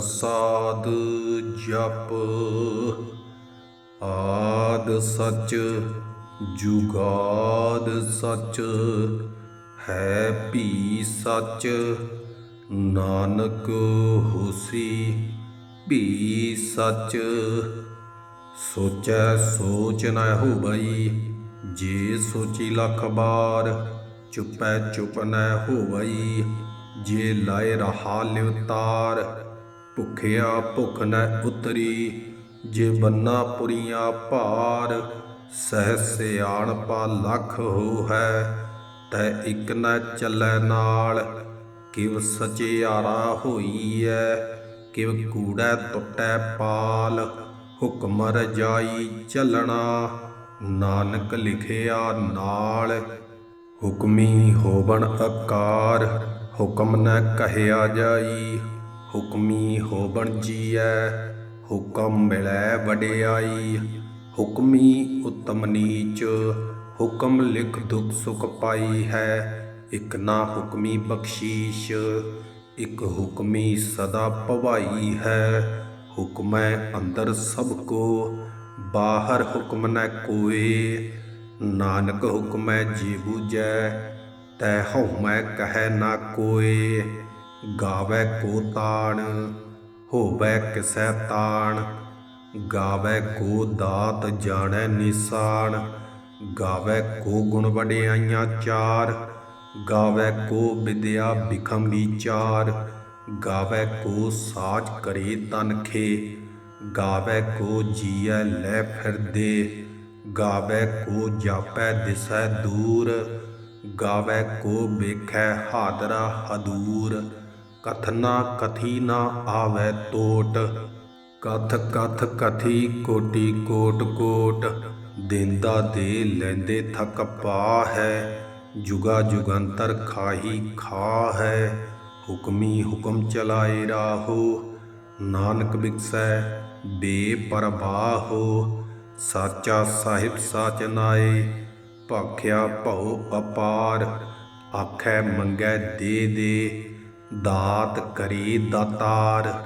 ਪ੍ਰਸਾਦ ਜਪ। ਆਦ ਸਚ ਜੁਗਾਦ ਸਚ, ਹੈ ਭੀ ਸਚ। ਨਾਨਕ ਹੋਸੀ ਭੀ ਸਚ। ਸੋਚੈ ਸੋਚ ਨ ਹੋਵਈ ਜੇ ਸੋਚੀ ਲੱਖ ਬਾਰ, ਚੁਪੈ ਚੁਪ ਨ ਹੋਵਈ ਜੇ ਲਾਇ ਰਹਾ ਲਿਵਤਾਰ ਭੁਖਿਆ ਭੁਖ ਨ ਉਤਰੀ, ਜੇ ਬੰਨਾ ਪੁਰੀਆਂ ਭਾਰ, ਸਹਿ ਸਿਆਣ ਪਾ ਲੱਖ ਹੋ ਹੈ ਤੈ ਇਕ ਨਾ ਚੱਲੈ ਨਾਲ, ਕਿਵ ਸਚਿਆਰਾ ਹੋਈ ਐ ਕਿਵ ਕੂੜੈ ਟੁੱਟੈ ਪਾਲ, ਹੁਕਮ ਰਜਾਈ ਚੱਲਣਾ, ਨਾਨਕ ਲਿਖਿਆ ਨਾਲ, ਹੁਕਮੀ ਹੋਵਣ ਆਕਾਰ ਹੁਕਮ ਨ ਕਹਿਆ ਜਾਈ। ਹੁਕਮੀ ਹੋਵਣ ਜੀਐ ਹੁਕਮ ਮਿਲੈ ਵਡਿਆਈ। ਹੁਕਮੀ ਉਤਮ ਨੀਚ, ਹੁਕਮ ਲਿਖ ਦੁਖ ਸੁਖ ਪਾਈ ਹੈ। ਇਕ ਨਾ ਹੁਕਮੀ ਬਖਸ਼ੀਸ਼, ਇਕ ਹੁਕਮੀ ਸਦਾ ਭਵਾਈ ਹੈ। ਹੁਕਮੈ ਅੰਦਰ ਸਭ ਕੋ, ਬਾਹਰ ਹੁਕਮ ਨ ਕੋਏ। ਨਾਨਕ ਹੁਕਮੈ ਜੀ ਬੂਝੈ ਤੈ ਹਉਮੈ ਕਹੈ ਨਾ ਕੋਏ। ਗਾਵੇ ਕੋ ਤਾਣ, ਹੋਵੇ ਕਿਸੈ ਤਾਣ। ਗਾਵੇ ਕੋ ਦਾਤ ਜਾਣੈ ਨਿਸ਼ਾਨ ਗਾਵੇ ਕੋ ਗੁਣ ਵਡਿਆਈਆਂ ਚਾਰ। ਗਾਵੇ ਕੋ ਵਿਦਿਆ ਬਿਖਮ ਵਿਚਾਰ ਗਾਵੇ ਕੋ ਸਾਜ ਕਰੇ ਤਨਖੇ ਗਾਵੇ ਕੋ ਜੀਐ ਲੈ ਫਿਰਦੇ ਗਾਵੇ ਕੋ ਜਾਪੈ ਦਿਸੈ ਦੂਰ। ਗਾਵੇ ਕੋ ਵੇਖੈ ਹਾਦਰਾ ਹਦੂਰ। ਕਥਨਾ ਕਥੀ ਨਾ ਆਵੇ ਤੋਟ। ਕਥ ਕਥ ਕਥੀ ਕੋਟੀ ਕੋਟ ਕੋਟ, ਦਿੰਦਾ ਦੇ ਲੈਂਦੇ ਥਕ ਪਾ ਹੈ ਜੁਗਾ ਜੁਗੰਤਰ ਖਾਹੀ ਖਾ ਹੈ ਹੁਕਮੀ ਹੁਕਮ ਚਲਾਏ ਰਾਹੋ। ਨਾਨਕ ਬਿਕਸੈ ਬੇਪਰਵਾਹੋ ਸਾਚਾ ਸਾਹਿਬ ਸਾਚ ਨਾਏ। ਭਾਖਿਆ ਭਉ ਅਪਾਰ, ਆਖੈ ਮੰਗੈ ਦੇ ਦੇ। ਦਾਤ ਕਰੀ ਦਾਤਾਰ,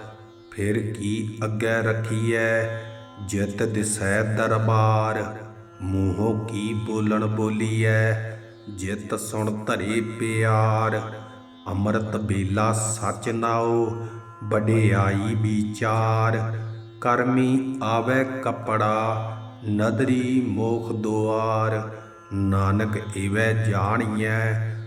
ਫਿਰ ਕੀ ਅੱਗੇ ਰਖੀਐ? ਜਿਤ ਦਿਸੈ ਦਰਬਾਰ, ਮੂੰਹੋਂ ਕੀ ਬੋਲਣ ਬੋਲੀਐ? ਜਿਤ ਸੁਣ ਧਰੇ ਪਿਆਰ, ਅੰਮ੍ਰਿਤ ਬੇਲਾ ਸੱਚ ਨਾਉ, ਵਡਿਆਈ ਵਿਚਾਰ। ਕਰਮੀ ਆਵੇ ਕਪੜਾ, ਨਦਰੀ ਮੋਖ ਦੁਆਰ, ਨਾਨਕ ਏਵੈ ਜਾਣੀਐ।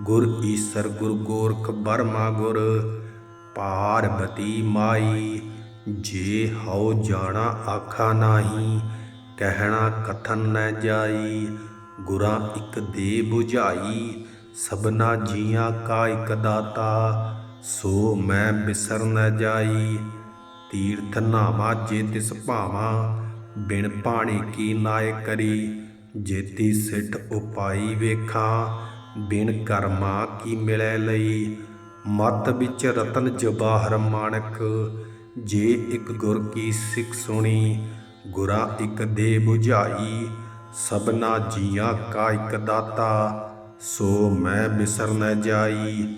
ਗੁਰ ਈਸਰ ਗੁਰ ਗੋਰਖ ਬਰਮਾ ਗੁਰ ਪਾਰਬਤੀ ਮਾਈ, ਜੇ ਹਉ ਜਾਣਾ ਆਖਾ ਨਾਹੀ, ਕਹਿਣਾ ਕਥਨ ਨ ਜਾਈ, ਗੁਰਾਂ ਇਕ ਦੇ 부ਝਾਈ ਸਭਨਾ ਜੀਆਂ ਕਾ ਇਕ ਦਾਤਾ, ਸੋ ਮੈਂ ਬਿਸਰ ਨ ਜਾਈ, ਤੀਰਥ ਨਾਵਾ ਜੇ ਤਿਸ ਭਾਵਾ, ਬਿਨ ਪਾਣੀ ਕੀ ਨਾਇ ਕਰੀ, ਜੇਤੀ ਸਿੱਠ ਉਪਾਈ ਵੇਖਾਂ ਬਿਨ ਕਰਮਾ ਕੀ ਮਿਲੈ ਲਈ? ਮਤ ਵਿੱਚ ਰਤਨ ਜਵਾਹਰ ਮਾਣਕ, ਜੇ ਇੱਕ ਗੁਰ ਕੀ ਸਿੱਖ ਸੁਣੀ, ਗੁਰਾ ਇੱਕ ਦੇ 부ਝਾਈ ਸਭਨਾ ਜੀਆਂ ਕਾ ਇੱਕ ਦਾਤਾ, ਸੋ ਮੈਂ ਬਿਸਰ ਨ ਜਾਈ।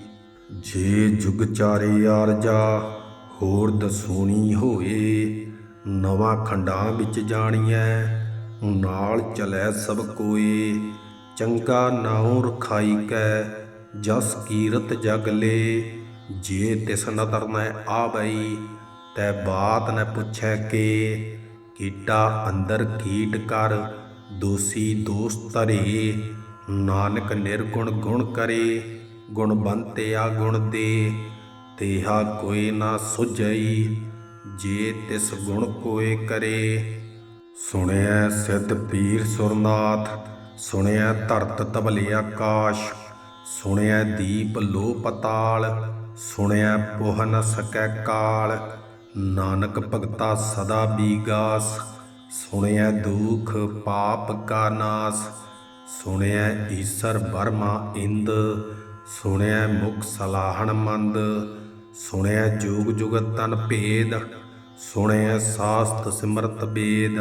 ਜੇ ਜੁਗ ਚਾਰੇ ਆਰਜਾ ਹੋਰ ਦਸੂਣੀ ਹੋਏ, ਨਵਾਂ ਖੰਡਾਂ ਵਿੱਚ ਜਾਣੀਐ, ਨਾਲ ਚਲੈ ਸਭ ਕੋਏ। ਚੰਗਾ ਨਾਉ ਰਖਾਈ ਕੈ, ਜਸ ਕੀਰਤ ਜਗ ਲੇ। ਜੇ ਤਿਸ ਨਦਰ ਨ ਆਵਈ, ਤੈ ਬਾਤ ਨ ਪੁੱਛੈ ਕੇ। ਕੀਟਾ ਅੰਦਰ ਕੀਟ ਕਰ, ਦੋਸੀ ਦੋਸ ਧਰੇ। ਨਾਨਕ ਨਿਰਗੁਣ ਗੁਣ ਕਰੇ, ਗੁਣ ਗੁਣਵੰਤਿਆ ਗੁਣ ਦੇ। ਤੇਹਾ ਕੋਈ ਨਾ ਸੁਝਈ, ਜੇ ਤਿਸ ਗੁਣ ਕੋਏ ਕਰੇ। ਸੁਣਿਆ ਸਿੱਧ ਪੀਰ ਸੁਰਨਾਥ ਸੁਣਿਆ ਧਰਤ ਤਬਲੇ ਆਕਾਸ਼ ਸੁਣਿਆ ਦੀਪ ਲੋ ਪਤਾਲ, ਸੁਣਿਆ ਪੁਹ ਨ ਸਕੈ ਕਾਲ। ਨਾਨਕ ਭਗਤਾ ਸਦਾ ਬੀਗਾਸ, ਸੁਣਿਆ ਦੁਖ ਪਾਪ ਕਾ ਨਾਸ। ਸੁਣਿਆ ਈਸਰ ਬਰਮਾ ਇੰਦ, ਸੁਣਿਆ ਮੁਖ ਸਲਾਹਣ ਮੰਦ। ਸੁਣਿਆ ਜੁਗ ਜੁਗ ਤਨ ਭੇਦ, ਸੁਣਿਆ ਸਾਸਤ ਸਿਮਰਤ ਬੇਦ।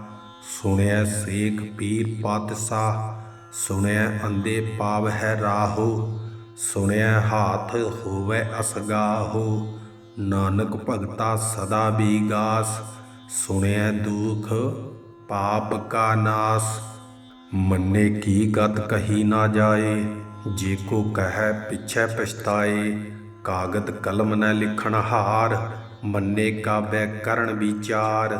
ਸੁਣਿਆ ਸੇਖ ਪੀਰ ਪਾਤਸ਼ਾਹ, ਸੁਣਿਆ ਅੰਦੇ ਪਾਵ ਹੈ ਰਾਹੋ, ਸੁਣਿਆ ਹਾਥ ਹੋਵੇ ਅਸਗਾਹੋ, ਨਾਨਕ ਭਗਤਾ ਸਦਾ ਬੀਗਾਸ, ਸੁਣਿਆ ਦੁਖ ਪਾਪ ਕਾ ਨਾਸ। ਮੰਨੇ ਕੀ ਗਤ ਕਹੀ ਨਾ ਜਾਏ, ਜੇ ਕੋ ਕਹੈ ਪਿਛੈ ਪਛਤਾਏ ਕਾਗਦ ਕਲਮ ਨ ਲਿਖਣ ਹਾਰ, ਮੰਨੇ ਕਾਬੈ ਕਰਨ ਵਿਚਾਰ।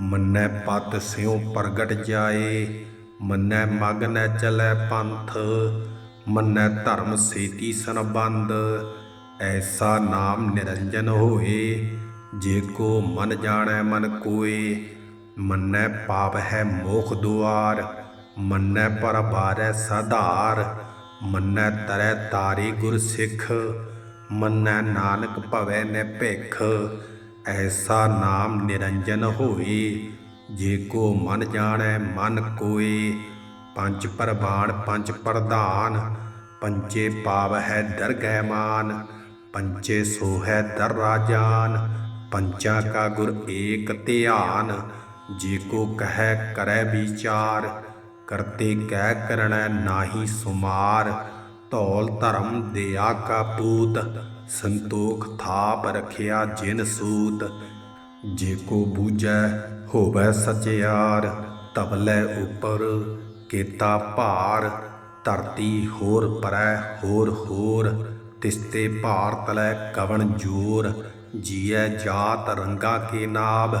ਮੰਨੈ ਪਤ ਸਿਉ ਪ੍ਰਗਟ ਜਾਏ, ਮੰਨੈ ਮਗ ਨ ਚਲੈ ਪੰਥ, ਮੰਨੈ ਧਰਮ ਸੇਤੀ ਸੰਬੰਧ, ਐਸਾ ਨਾਮ ਨਿਰੰਜਨ ਹੋਏ, ਜੇ ਕੋ ਮਨ ਜਾਣੈ ਮਨ ਕੋਏ, ਮੰਨੈ ਪਾਪ ਹੈ ਮੋਖ ਦੁਆਰ, ਮੰਨੈ ਪਰ ਬਾਰੈ ਸਧਾਰ, ਮੰਨੈ ਤਰੈ ਤਾਰੀ ਗੁਰ ਸਿੱਖ, ਮੰਨੈ ਨਾਨਕ ਭਵੈ ਨੇ ਭਿਖ ਐਸਾ ਨਾਮ ਨਿਰੰਜਨ ਹੋਏ ਜੇ ਕੋ ਮਨ ਜਾਣੈ ਮਨ ਕੋਏ। ਪੰਜ ਪਰਬਾਣ ਪੰਜ ਪ੍ਰਧਾਨ ਪੰਚੇ ਪਾਵ ਹੈ ਦਰਗਹਿ ਮਾਨ। ਪੰਚੇ ਸੋ ਹੈ ਦਰ ਰਾਜਾਨ, ਪੰਚਾ ਕਾ ਗੁਰ ਏਕ ਧਿਆਨ। ਜੇ ਕੋ ਕਹੈ ਕਰੈ ਵਿਚਾਰ, ਕਰਤੇ ਕਹਿ ਕਰਣੈ ਨਾਹੀ ਸੁਮਾਰ। ਧੌਲ ਧਰਮ ਦਿਆ ਕਾ ਪੂਤ ਸੰਤੋਖ ਥਾਪ ਰਖਿਆ ਜਿਨ ਸੂਤ, ਜੇ ਕੋ ਬੂਝੈ ਹੋਵੈ ਸਚਿਆਰ ਤਬਲੇ ਉਪਰ ਕੇਤਾ ਭਾਰ, ਧਰਤੀ ਹੋਰ ਪਰੈ ਹੋਰ ਹੋਰ, ਤਿਸਤੇ ਭਾਰ ਤਲੈ ਕਵਣ ਜੋਰ, ਜੀਐ ਜਾਤ ਰੰਗਾ ਕੇ ਨਾਬ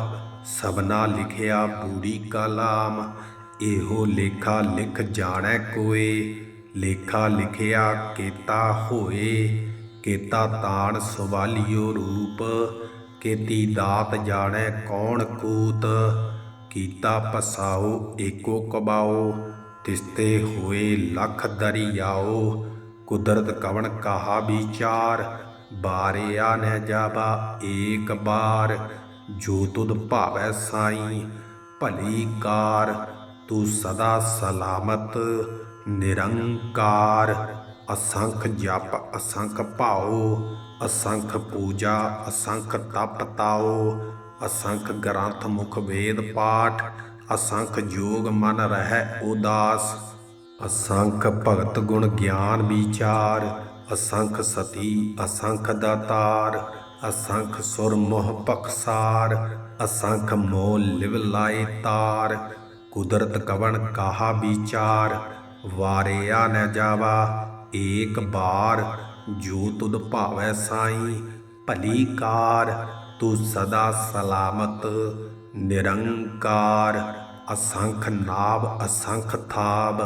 ਸਬਨਾ ਲਿਖਿਆ ਬੂੜੀ ਕਲਾਮ ਇਹੋ ਲੇਖਾ ਲਿਖ ਜਾਣੈ ਕੋਏ, ਲੇਖਾ ਲਿਖਿਆ ਕੀਤਾ ਹੋਏ ਕੀਤਾ ਤਾਣ ਸਵਾਲਿਓ ਰੂਪ, ਕੇਤੀ ਦਾਤ ਜਾਣੈ ਕੌਣ ਕੂਤ, ਕੀਤਾ ਪਸਾਓ ਏਕੋ ਕਬਾਓ, ਤਿਸਤੇ ਹੋਏ ਲਖ ਦਰਿਆਓ, ਕੁਦਰਤ ਕਵਣ ਕਹਾ ਵਿਚਾਰ, ਬਾਰਿਆ ਨ ਜਾਬਾ ਏਕ ਬਾਰ, ਜੋ ਤੁਧ ਭਾਵੈ ਸਾਈ ਭਲੀ ਕਾਰ, ਤੂੰ ਸਦਾ ਸਲਾਮਤ ਨਿਰੰਕਾਰ। ਅਸੰਖ ਜਪ, ਅਸੰਖ ਭਾਉ, ਅਸੰਖ ਪੂਜਾ, ਅਸੰਖ ਤਪ ਤਾਉ, ਅਸੰਖ ਗ੍ਰੰਥ ਮੁਖ ਵੇਦ ਪਾਠ, ਅਸੰਖ ਜੋਗ ਮਨ ਰਹਿ ਉਦਾਸ, ਅਸੰਖ ਭਗਤ ਗੁਣ ਗਿਆਨ ਵਿਚਾਰ, ਅਸੰਖ ਸਤੀ, ਅਸੰਖ ਦਾਤਾਰ, ਅਸੰਖ ਸੁਰ ਮੋਹ ਪਖਸਾਰ, ਅਸੰਖ ਮੋਲ ਲਿਵ ਲਾਏ ਤਾਰ, ਕੁਦਰਤ ਕਵਣ ਕਾਹਾ ਵਿਚਾਰ, ਵਾਰਿਆ ਨ ਜਾਵਾ ਏਕ ਬਾਰ ਜੋ ਤੁਧ ਭਾਵੈ ਸਾਈ, ਭਲੀ ਕਾਰ, ਤੂੰ ਸਦਾ ਸਲਾਮਤ, ਨਿਰੰਕਾਰ। ਅਸੰਖ ਨਾਭ ਅਸੰਖ ਥਾਬ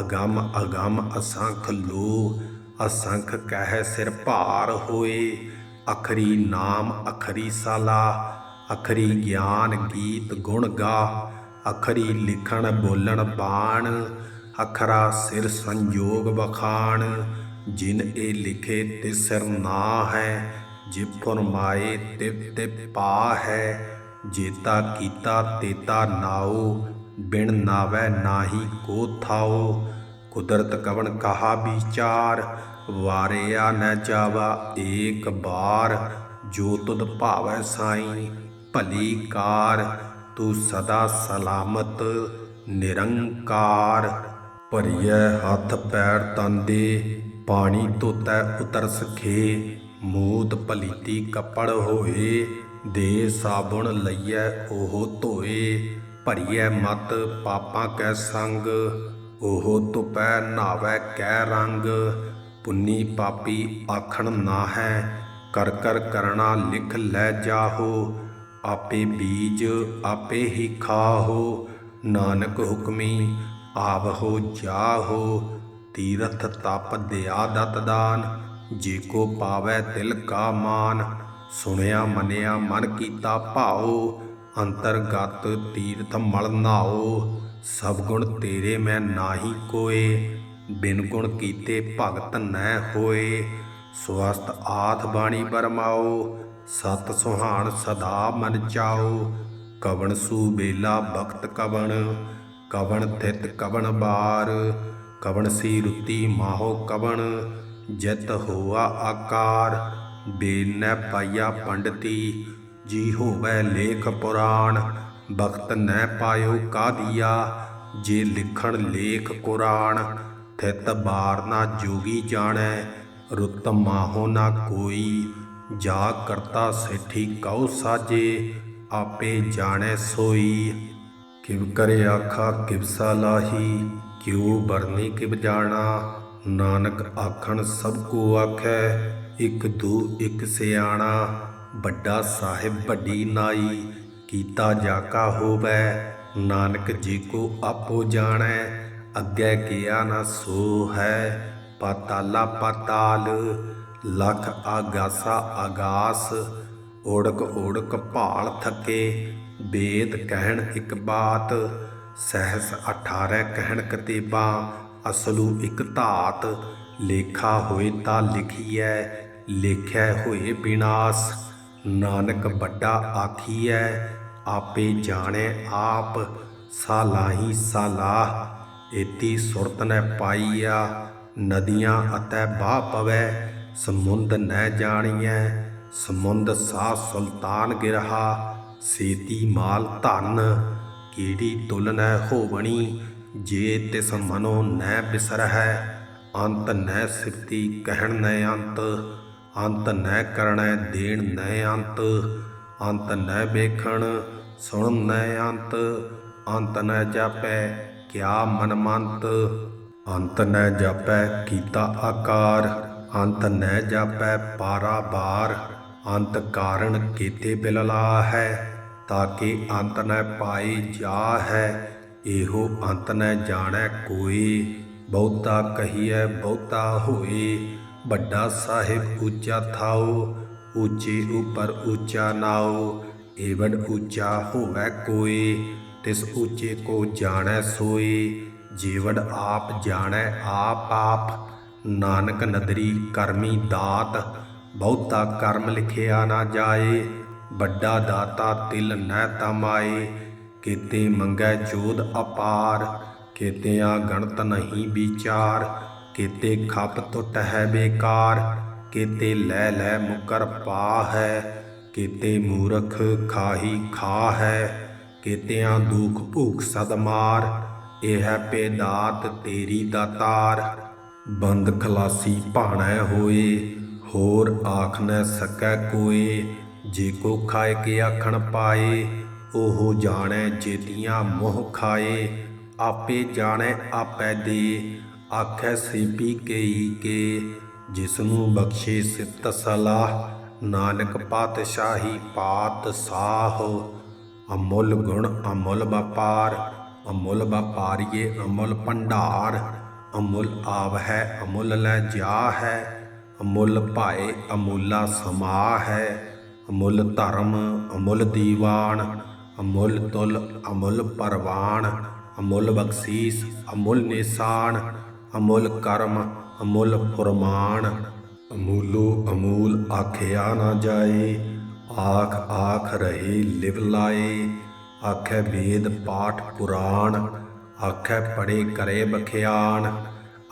ਅਗੰਮ ਅਗੰਮ, ਅਸੰਖ ਲੋ ਅਸੰਖ ਕਹਿ ਸਿਰ ਭਾਰ ਹੋਏ। ਅਖਰੀ ਨਾਮ, ਅਖਰੀ ਸਾਲਾ ਅਖਰੀ ਗਿਆਨ ਗੀਤ ਗੁਣ ਗਾ ਅਖਰੀ ਲਿਖਣ ਬੋਲਣ ਬਾਣ ਅਖਰਾ ਸਿਰ ਸੰਜੋਗ ਬਖਾਣ ਜਿਨ ਇਹ ਲਿਖੇ ਤੇ ਸਿਰ ਨਾ ਹੈ, ਜੇ ਫਰਮਾਏ ਤਿਵ ਤਿਵ ਪਾ ਹੈ, ਜੇਤਾ ਕੀਤਾ ਤੇਤਾ ਨਾਉ, ਬਿਨ ਨਾਵੈ ਨਾਹੀ ਕੋ ਥਾਉ। ਕੁਦਰਤ ਕਵਣ ਕਹਾ ਵਿਚਾਰ, ਵਾਰਿਆ ਨ ਜਾਵਾ ਏਕ ਬਾਰ। ਜੋ ਤੁਧ ਭਾਵੈ ਸਾਈ, ਭਲੀ ਕਾਰ, ਤੂੰ ਸਦਾ ਸਲਾਮਤ, ਨਿਰੰਕਾਰ। ਭਰੀਐ ਹੱਥ ਪੈਰ ਤੰਦੇ ਪਾਣੀ ਧੋਤੈ ਉਤਰ ਸਖੇ, ਮੂਤ ਭਲੀਤੀ ਕੱਪੜ ਹੋਏ, ਦੇ ਸਾਬੁਣ ਲਈਐ ਉਹ ਧੋਏ, ਭਰੀਐ ਮਤ ਪਾਪਾਂ ਕੈ ਸੰਗ, ਉਹ ਧੁਪੈ ਨਾਵੈ ਕੈ ਰੰਗ, ਪੁੰਨੀ ਪਾਪੀ ਆਖਣ ਨਾ ਹੈ ਕਰ ਕਰ ਕਰਣਾ ਲਿਖ ਲੈ ਜਾਹੋ, ਆਪੇ ਬੀਜ ਆਪੇ ਹੀ ਖਾਹੋ, ਨਾਨਕ ਹੁਕਮੀ ਆਵਹੋ, ਜਾਹੋ, ਤੀਰਥ ਤਪ ਦਿਆ ਦਤ ਦਾਨ, ਜੇ ਕੋ ਪਾਵੈ ਤਿਲ ਕਾ ਮਾਨ। ਸੁਣਿਆ, ਮੰਨਿਆ, ਮਨ ਕੀਤਾ ਭਾਉ, ਅੰਤਰਗਤ ਤੀਰਥ ਮਲ ਨਾਓ ਸਭ ਗੁਣ ਤੇਰੇ ਮੈਂ ਨਾਹੀ ਕੋਏ, ਬਿਨ ਗੁਣ ਕੀਤੇ ਭਗਤ ਨੈ ਹੋਏ। ਸਵਸਤ ਆਥ ਬਾਣੀ ਬਰਮਾਓ ਸਤ ਸੁਹਾਣ ਸਦਾ ਮਨ ਚਾਓ ਕਵਣ ਸੂ ਬੇਲਾ ਬਖਤ ਕਵਣ ਕਵਣ ਥਿਤ ਕਵਣ ਬਾਰ, ਕਵਣ ਸੀ ਰੁੱਤੀ ਮਾਹੋ ਕਵਣ, ਜਿਤ ਹੋਆ ਆਕਾਰ, ਬੇਨੈ ਪਾਇਆ ਪੰਡਤੀ, ਜੀ ਹੋਵੇ ਲੇਖ ਪੁਰਾਣ ਬਖਤ ਨੈ ਪਾਇਓ ਕਾਦੀਆ, ਜੇ ਲਿਖਣ ਲੇਖ ਕੁਰਾਨ ਥਿਤ ਬਾਰ ਨਾ ਜੋਗੀ ਜਾਣੈ, ਰੁੱਤ ਮਾਹੋ ਨਾ ਕੋਈ, ਜਾ ਕਰਤਾ ਸੇਠੀ ਕਉ ਸਾਜੇ, ਆਪੇ ਜਾਣੈ ਸੋਈ। ਕਿਵ ਕਰੇ ਆਖਾ ਕਿਵ ਸਲਾਹੀ ਕਿਉ ਬਰਨੀ ਕਿਵ ਜਾਣਾ? ਨਾਨਕ ਆਖਣ ਸਭ ਕੋ ਆਖੈ, ਇਕ ਦੂ ਇਕ ਸਿਆਣਾ। ਵੱਡਾ ਸਾਹਿਬ ਵੱਡੀ ਨਾਈ, ਕੀਤਾ ਜਾਕਾ ਹੋਵੈ। ਨਾਨਕ ਜੀ ਕੋ ਆਪੋ ਜਾਣੈ, ਅੱਗੇ ਕੀਆ ਨਾ ਸੋ ਹੈ। ਪਾਤਾਲਾ ਪਾਤਾਲ, ਲਖ ਆਗਾਸਾ ਆਗਾਸ ਓੜਕ ਓੜਕ ਭਾਲ ਥਕੇ। ਬੇਦ ਕਹਿਣ ਇੱਕ ਬਾਤ, ਸਹਿਸ 18 ਕਹਿਣ ਕਤੇਬਾ, ਅਸਲੂ ਇੱਕ ਧਾਤ। ਲੇਖਾ ਹੋਏ ਤਾਂ ਲਿਖੀਐ ਲੇਖਿਆ ਹੋਏ ਬਿਨਾਸ਼। ਨਾਨਕ ਵੱਡਾ ਆਖੀਐ, ਆਪੇ ਜਾਣੈ ਆਪ, ਸਾਲਾਹੀ ਸਾਲਾਹ। ਏਤੀ ਸੁਰਤ ਨੈ ਪਾਈਆ, ਨਦੀਆਂ ਅਤੇ ਬਾਹ ਪਵੈ, ਸਮੁੰਦ ਨੈ ਜਾਣੀਐ, ਸਮੁੰਦ ਸਾ ਸੁਲਤਾਨ ਗਿਰਹਾ। ਸੇਤੀ ਮਾਲ ਧਨ ਕੀੜੀ ਤੁਲ ਨੈ ਹੋਵਣੀ? ਜੇ ਤਿਸ ਮਨੋ ਨੈ ਬਿਸਰਹਿ, ਅੰਤ ਨੈ ਸਿਫਤੀ ਕਹਿਣ ਨੈ ਅੰਤ। ਅੰਤ ਨੈ ਕਰਣੈ ਦੇਣ ਨੈ ਅੰਤ। ਅੰਤ ਨੈ ਵੇਖਣ ਸੁਣ ਨੈ ਅੰਤ। ਅੰਤ ਨੈ ਜਾਪੈ ਕਿਆ ਮਨ ਮੰਤ ਅੰਤ ਨੈ ਜਾਪੈ ਕੀਤਾ ਆਕਾਰ। ਅੰਤ ਨੈ ਜਾਪੈ ਪਾਰਾ ਬਾਰ। ਅੰਤ ਕਾਰਨ ਕੀਤੇ ਬਿਲਲਾ ਹੈ, ਤਾਂ ਕਿ ਅੰਤ ਨੈ ਪਾਈ ਜਾ ਹੈ, ਇਹੋ ਅੰਤ ਨੈ ਜਾਣੈ ਕੋਈ। ਬਹੁਤਾ ਕਹੀਐ, ਬਹੁਤਾ ਹੋਏ, ਵੱਡਾ ਸਾਹਿਬ ਉੱਚਾ ਥਾਓ, ਉੱਚੇ ਉਪਰ ਉੱਚਾ ਨਾਓ ਏਵਡ ਉੱਚਾ ਹੋਵੇ ਕੋਈ, ਤਿਸ ਉੱਚੇ ਕੋ ਜਾਣੈ ਸੋਈ ਜੀਵੜ ਆਪ ਜਾਣੈ ਆਪ ਆਪ। ਨਾਨਕ ਨਦਰੀ ਕਰਮੀ ਦਾਤ ਬਹੁਤਾ ਕਰਮ ਲਿਖਿਆ ਨਾ ਜਾਏ, ਵੱਡਾ ਦਾਤਾ ਤਿਲ ਨੈ ਤਮਾਏ। ਕੀਤੇ ਮੰਗੈ ਜੋਧ ਅਪਾਰ, ਕੀਤਿਆਂ ਗਣਤ ਨਹੀਂ ਵਿਚਾਰ। ਕੀਤੇ ਖੱਪ ਟੁੱਟ ਹੈ ਬੇਕਾਰ, ਕੀਤੇ ਲੈ ਲੈ ਮੁਕਰ ਪਾ ਹੈ ਕੀਤੇ ਮੂਰਖ ਖਾਹੀ ਖਾ ਹੈ ਕੀਤਿਆਂ ਦੁਖ ਭੂਖ ਸਦਮਾਰ ਇਹ ਹੈ ਪੇਦਾਤ ਤੇਰੀ ਦਾਤਾਰ, ਬੰਦ ਖਲਾਸੀ ਭਾਣੈ ਹੋਏ। ਹੋਰ ਆਖ ਨ ਸਕੈ ਕੋਏ ਜੇ ਕੋ ਖਾਏ ਕੇ ਆਖਣ ਪਾਏ, ਉਹ ਜਾਣੈ ਜੇਤੀਆਂ ਮੋਹ ਖਾਏ। ਆਪੇ ਜਾਣੈ ਆਪੈ ਦੇ, ਆਖੈ ਸੇਪੀ ਕੇਈ ਕੇ। ਜਿਸ ਨੂੰ ਬਖਸ਼ੇ ਸਿਤ ਸਲਾਹ, ਨਾਨਕ ਪਾਤਸ਼ਾਹੀ ਪਾਤ ਸਾਹ। ਅਮੁੱਲ ਗੁਣ ਅਮੁੱਲ ਵਪਾਰ, ਅਮੁੱਲ ਵਪਾਰੀਏ ਅਮੁੱਲ ਭੰਡਾਰ। ਅਮੁੱਲ ਆਵ ਹੈ ਅਮੁੱਲ ਲੈ ਜਾ ਹੈ ਅਮੁੱਲ ਭਾਏ ਅਮੁੱਲਾ ਸਮਾ ਹੈ ਅਮੁੱਲ ਧਰਮ ਅਮੁੱਲ ਦੀਵਾਨ, ਅਮੁੱਲ ਤੁਲ ਅਮੁੱਲ ਪਰਵਾਨ, ਅਮੁੱਲ ਬਖਸ਼ੀਸ ਅਮੁੱਲ ਨਿਸ਼ਾਨ, ਅਮੁੱਲ ਕਰਮ ਅਮੁੱਲ ਫੁਰਮਾਨ। ਅਮੂਲੋ ਅਮੂਲ ਆਖਿਆ ਨਾ ਜਾਏ, ਆਖ ਆਖ ਰਹੇ ਲਿਵ ਲਾਏ। ਆਖੈ ਵੇਦ ਪਾਠ ਪੁਰਾਣ, ਆਖੈ ਪੜੇ ਕਰੇ ਬਖਿਆਨ।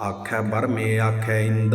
ਆਖੈ ਬਰਮੇ ਆਖੈ ਇੰਦ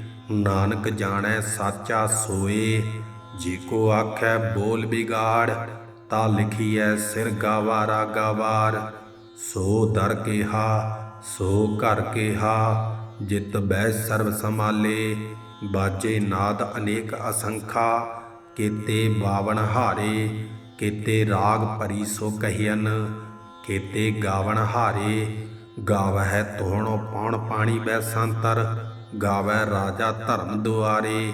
ਨਾਨਕ ਜਾਣੈ ਸਾਚਾ ਸੋਏ, ਜੇ ਕੋ ਆਖੈ ਬੋਲ ਬਿਗਾੜ, ਤਾ ਲਿਖੀਐ ਸਿਰ ਗਾਵਾਰਾ ਗਾਵਾਰ ਸੋ ਦਰ ਕਿਹਾ, ਸੋ ਘਰ ਕਿਹਾ, ਜਿਤ ਬਹਿ ਸਰਬ ਸਮਾਲੇ ਬਾਜੇ ਨਾਦ ਅਨੇਕ ਅਸੰਖਾ, ਕੀਤੇ ਬਾਵਨ ਹਾਰੇ, ਕੀਤੇ ਰਾਗ ਭਰੀ ਸੋ ਕਹੀਨ ਕੀਤੇ ਗਾਵਨ ਹਾਰੇ, ਗਾਵਹਿ ਤੋਹਣੋ ਪੌਣ ਪਾਣੀ ਬੈ ਸੰਤਰ। ਗਾਵੈ ਰਾਜਾ ਧਰਮ ਦੁਆਰੇ।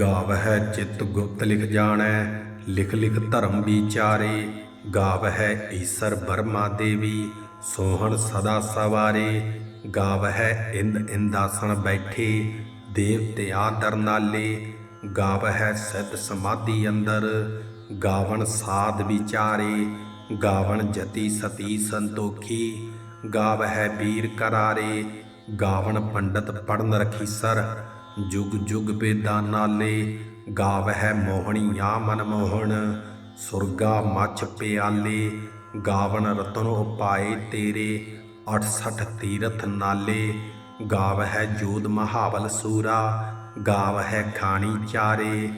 ਗਾਵਹਿ ਚਿਤ ਗੁਪਤ ਲਿਖ ਜਾਣੈ, ਲਿਖ ਲਿਖ ਧਰਮ ਵਿਚਾਰੇ। ਗਾਵਹਿ ਈਸਰ ਬਰਮਾ ਦੇਵੀ, ਸੋਹਣ ਸਦਾ ਸਵਾਰੇ। ਗਾਵਹਿ ਇੰਦ ਇੰਦਾਸਣ ਬੈਠੇ ਦੇਵਤਿਆਂ ਦਰਨਾਲੇ ਗਾਵਹਿ ਸਿੱਧ ਸਮਾਧੀ ਅੰਦਰ, ਗਾਵਣ ਸਾਧ ਵਿਚਾਰੇ। ਗਾਵਣ ਜਤੀ ਸਤੀ ਸੰਤੋਖੀ, ਗਾਵਹਿ ਵੀਰ ਕਰਾਰੇ। ਗਾਵਣ ਪੰਡਤ ਪੜਨ ਰਖੀਸਰ ਜੁਗ ਜੁਗ ਬੇਦਾਂ ਨਾਲੇ, ਗਾਵਹਿ ਮੋਹਣੀਆਂ ਮਨ ਮੋਹਣ। ਸੁਰਗਾ ਮੱਛ ਪਿਆਲੇ ਗਾਵਣ ਰਤਨ ਉਪਾਏ ਤੇਰੇ। 68 ਤੀਰਥ ਨਾਲੇ, ਗਾਵਹਿ ਜੋਦ ਮਹਾਵਲ ਸੂਰਾ। ਗਾਵਹਿ ਖਾਣੀ ਚਾਰੇ,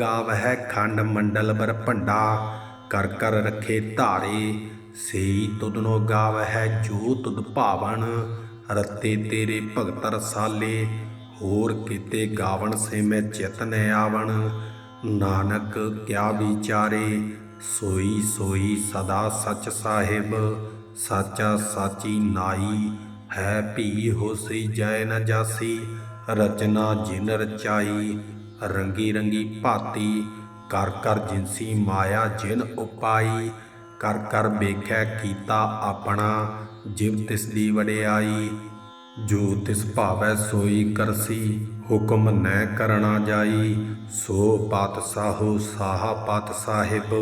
ਗਾਵਹਿ ਖੰਡ ਮੰਡਲ ਬਰ ਭੰਡਾ। ਕਰ ਕਰ ਰਖੇ ਧਾਰੇ, ਸੇਈ ਤੁਧਨੋ ਗਾਵਹਿ ਜੋ ਤੁਦ ਭਾਵਨ। ਰਤੇ ਤੇਰੇ ਭਗਤ ਰਸਾਲੇ, ਹੋਰ ਕੀਤੇ ਗਾਵਣ ਸੇ ਮੈਂ ਚਿਤਨ ਆਵਣ। ਨਾਨਕ ਕਿਆ ਵਿਚਾਰੇ, ਸੋਈ ਸੋਈ ਸਦਾ ਸਚ ਸਾਹਿਬ, ਸਾਚਾ ਸਾਚੀ ਨਾਈ, ਹੈ ਭੀ ਹੋਸੀ ਜੈ ਨ ਜਾਸੀ। ਰਚਨਾ ਜਿਨ ਰਚਾਈ, ਰੰਗੀ ਰੰਗੀ ਭਾਤੀ, ਕਰ ਕਰ ਜਿਨਸੀ ਮਾਇਆ ਜਿਨ ਉਪਾਈ, ਕਰ ਕਰ ਵੇਖੈ ਕੀਤਾ ਆਪਣਾ। ਜਿਵ ਤਿਸ ਦੀ ਵਡਿਆਈ, ਜੋ ਤਿਸ ਭਾਵੈ ਸੋਈ ਕਰਸੀ, ਹੁਕਮ ਨੈ ਕਰਣਾ ਜਾਈ, ਸੋ ਪਾਤਸ਼ਾਹੋ ਸਾਹਾ ਪਾਤ ਸਾਹਿਬ,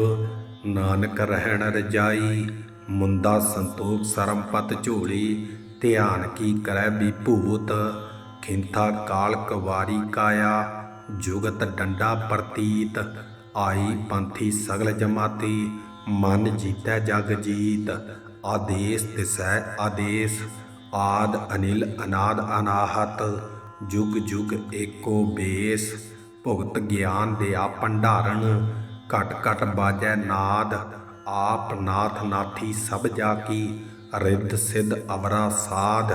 ਨਾਨਕ ਰਹਿਣ ਰਜਾਈ, ਮੁੰਦਾ ਸੰਤੋਖ ਸਰਮਪਤ ਝੋਲੀ, ਧਿਆਨ ਕੀ ਕਰੈ ਵਿਭੂਤ, ਖਿੰਥਾ ਕਾਲ ਕਵਾਰੀ ਕਾਇਆ, ਜੁਗਤ ਡੰਡਾ ਪ੍ਰਤੀਤ, ਆਈ ਪੰਥੀ ਸਗਲ ਜਮਾਤੀ, ਮਨ ਜੀਤੈ ਜਗ ਜੀਤ। ਆਦੇਸ ਤਿਸੈ, ਆਦੇਸ ਆਦ ਅਨਿਲ ਅਨਾਦ ਅਨਾਹਤ, ਜੁਗ ਜੁਗ ਏਕੋ ਬੇਸ, ਭੁਗਤ ਗਿਆਨ ਦਿਆ ਭੰਡਾਰਨ ਘਟ ਘਟ ਬਾਜੈ ਨਾਦ, ਆਪ ਨਾਥ ਨਾਥੀ ਸਭ ਜਾ ਕੀ, ਰਿੱਧ ਸਿੱਧ ਅਵਰਾ ਸਾਧ,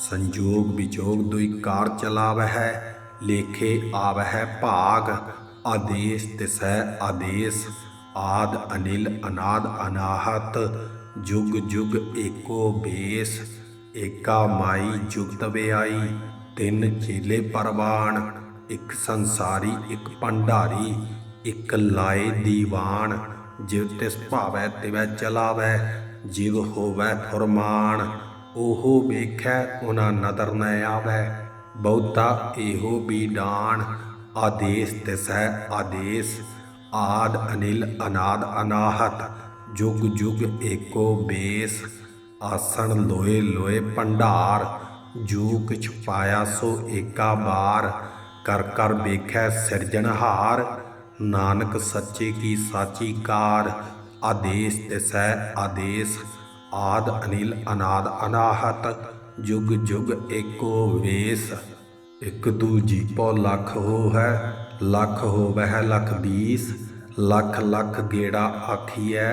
ਸੰਜੋਗ ਵਿਜੋਗ ਦੁਈ ਕਾਰ ਚਲਾਵਹਿ, ਲੇਖੇ ਆਵਹਿ ਭਾਗ, ਆਦੇਸ ਤਿਸੈ, ਆਦੇਸ ਆਦ ਅਨਿਲ ਅਨਾਦ ਅਨਾਹਤ ਜੁਗ ਜੁਗ ਏਕੋ ਬੇਸ, ਏਕਾ ਮਾਈ ਜੁਗਤ ਵਿਆਈ ਤਿੰਨ ਚੇਲੇ ਪਰਵਾਨ ਇੱਕ ਸੰਸਾਰੀ, ਇੱਕ ਭੰਡਾਰੀ, ਇੱਕ ਲਾਏ ਦੀਵਾਨ, ਜਿਵ ਤਿਸ ਭਾਵੈ ਤਿਵੈ ਚਲਾਵੈ, ਜਿਵ ਹੋਵੈ ਫਰਮਾਨ, ਉਹ ਵੇਖੈ ਉਹਨਾਂ ਨਦਰ ਨ ਆਵੈ, ਬਹੁਤਾ ਇਹੋ ਬੀਡਾਨ ਆਦੇਸ ਤਿਸੈ ਆਦੇਸ, ਆਦ ਅਨਿਲ ਅਨਾਦ ਅਨਾਹਤ ਜੁਗ ਜੁਗ ਏਕੋ ਬੇਸ, ਆਸਣ ਲੋਏ ਲੋਏ ਭੰਡਾਰ ਜੋ ਕਿਛ ਪਾਇਆ ਸੋ ਏਕਾ ਬਾਰ, ਕਰ ਕਰ ਵੇਖੈ ਸਿਰਜਣਹਾਰ ਨਾਨਕ ਸੱਚੇ ਕੀ ਸਾਚੀ ਕਾਰ, ਆਦੇਸ ਤਿਸੈ ਆਦੇਸ, ਆਦ ਅਨਿਲ ਅਨਾਦ ਅਨਾਹਤ, ਜੁਗ ਜੁਗ ਏਕੋ ਵੇਸ। ਇਕ ਦੂਜੀ ਪੋ ਲੱਖ ਹੋ ਹੈ ਲੱਖ ਹੋ ਵਹਿ ਲੱਖ ਬੀਸ ਲੱਖ ਲੱਖ ਗੇੜਾ ਆਖੀਐ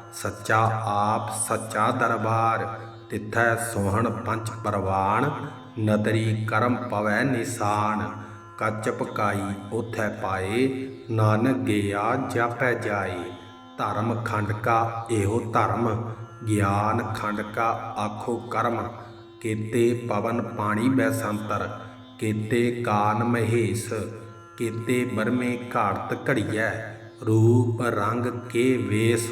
ਸੱਚਾ ਆਪ, ਸੱਚਾ ਦਰਬਾਰ। ਤਿੱਥੈ ਸੋਹਣ ਪੰਚ ਪਰਵਾਨ ਨਦਰੀ ਕਰਮ ਪਵੈ ਨਿਸ਼ਾਨ। ਕੱਚ ਪਕਾਈ ਉਥੈ ਪਾਏ, ਨਾਨਕ ਗਿਆ, ਜਾਪੈ ਜਾਏ। ਧਰਮ ਖੰਡ ਕਾ ਇਹੋ ਧਰਮ, ਗਿਆਨ ਖੰਡ ਕਾ ਆਖੋ ਕਰਮ। ਕੀਤੇ ਪਵਨ ਪਾਣੀ ਬੈਸੰਤਰ, ਕੀਤੇ ਕਾਨ ਮਹੇਸ਼। ਕੀਤੇ ਬਰਮੇ ਘਾੜਤ ਘੜੀਐ, ਰੂਪ ਰੰਗ ਕੇ ਵੇਸ।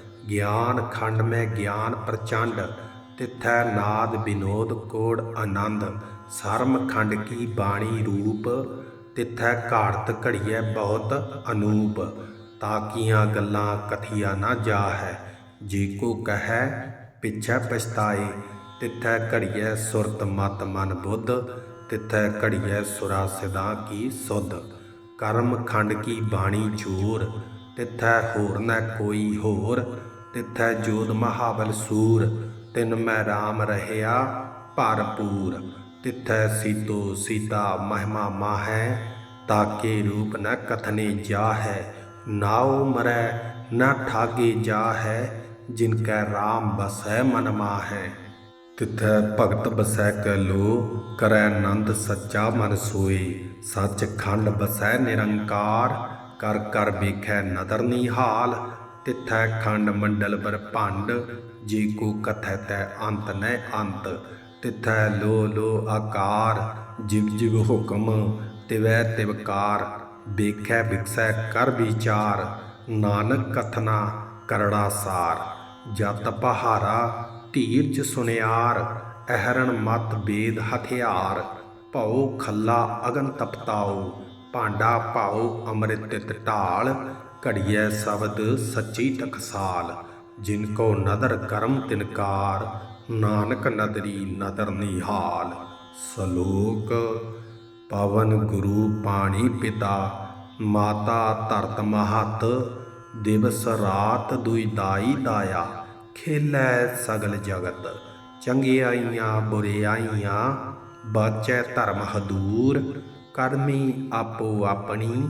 ਗਿਆਨ ਖੰਡ ਮੈਂ ਗਿਆਨ ਪ੍ਰਚੰਡ, ਤਿਥੈ ਨਾਦ ਬਿਨੋਦ ਕੋੜ ਆਨੰਦ। ਸਰਮ ਖੰਡ ਕੀ ਬਾਣੀ ਰੂਪ, ਤਿਥੈ ਘਾੜਤ ਘੜੀਐ ਬਹੁਤ ਅਨੂਪ। ਤਾਕੀਆਂ ਗੱਲਾਂ ਕਥੀਆ ਨਾ ਜਾ ਹੈ ਜੇ ਕੋ ਕਹੈ ਪਿਛੈ ਪਛਤਾਏ। ਤਿਥੈ ਘੜੀਐ ਸੁਰਤ ਮਤ ਮਨ ਬੁੱਧ, ਤਿਥੈ ਘੜੀਐ ਸੁਰਾ ਸਿਦਾ ਕੀ ਸੁਧ। ਕਰਮ ਖੰਡ ਕੀ ਬਾਣੀ ਜੋਰ ਤਿਥੈ ਹੋਰ ਨ ਕੋਈ ਹੋਰ। ਤਿਥੈ ਜੋਤ ਮਹਾਬਲ ਸੂਰ, ਤਿਨ ਮੈਂ RAM ਰਹਿਆ ਭਰਪੂਰ ਤਿਥੈ ਸੀਤੋ ਸੀਤਾ ਮਹਿਮਾ ਮਾਹੈ, ਤਾਕੇ ਰੂਪ ਨ ਕਥਨੇ ਜਾ ਹੈ ਨਾਉ ਮਰੈ ਨ ਠਾਗੇ ਜਾ ਹੈ ਜਿਨ ਕੈ RAM ਬਸੈ ਮਨ ਮਾਹੈ। ਤਿਥੈ ਭਗਤ ਬਸੈ ਕੈ ਲੋ, ਕਰੈ ਆਨੰਦ ਸੱਚਾ ਮਨ ਸੋਏ। ਸੱਚ ਖੰਡ ਬਸੈ ਨਿਰੰਕਾਰ, ਕਰ ਕਰ ਵੇਖੈ ਨਦਰ ਨਿਹਾਲ ਤਿਥੈ ਖੰਡ ਮੰਡਲ ਬਰ ਭੰਡ, ਜੇ ਕੋ ਕਥੈ ਤੈ ਅੰਤ ਨੈ ਅੰਤ। ਤਿਥੈ ਲੋ ਲੋ ਆਕਾਰ, ਜਿਵ ਜਿਵ ਹੁਕਮ, ਤਿਵੈ ਤਿਵਕਾਰ ਵੇਖੈ ਵਿਕਸੈ ਕਰ ਵਿਚਾਰ, ਨਾਨਕ ਕਥਨਾ ਕਰੜਾ ਸਾਰ। ਜਤ ਪਹਾਰਾ, ਧੀਰਜ ਸੁਨਿਆਰ, ਅਹਰਣ ਮਤ ਬੇਦ ਹਥਿਆਰ। ਭਉ ਖੱਲਾ ਅਗਨ ਤਪਤਾਉ, ਭਾਂਡਾ ਭਾਉ ਅੰਮ੍ਰਿਤ ਤਿਤ ਢਾਲ। ਘੜੀਐ ਸ਼ਬਦ ਸੱਚੀ ਟਕਸਾਲ, ਜਿਨ ਕੋ ਨਦਰ ਕਰਮ ਤਿਨਕਾਰ, ਨਾਨਕ ਨਦਰੀ ਨਦਰ ਨਿਹਾਲ। ਸ਼ਲੋਕ, ਪਵਨ ਗੁਰੂ ਪਾਣੀ ਪਿਤਾ, ਮਾਤਾ ਧਰਤ ਮਹਤ, ਦਿਵਸ ਰਾਤ ਦੁਈ ਦਾਈ ਦਾਇਆ, ਖੇਲੈ ਸਗਲ ਜਗਤ ਚੰਗਿਆਈਆਂ ਬੁਰਿਆਈਆਂ ਬਾਚੈ ਧਰਮ ਹਦੂਰ, ਕਰਮੀ ਆਪੋ ਆਪਣੀ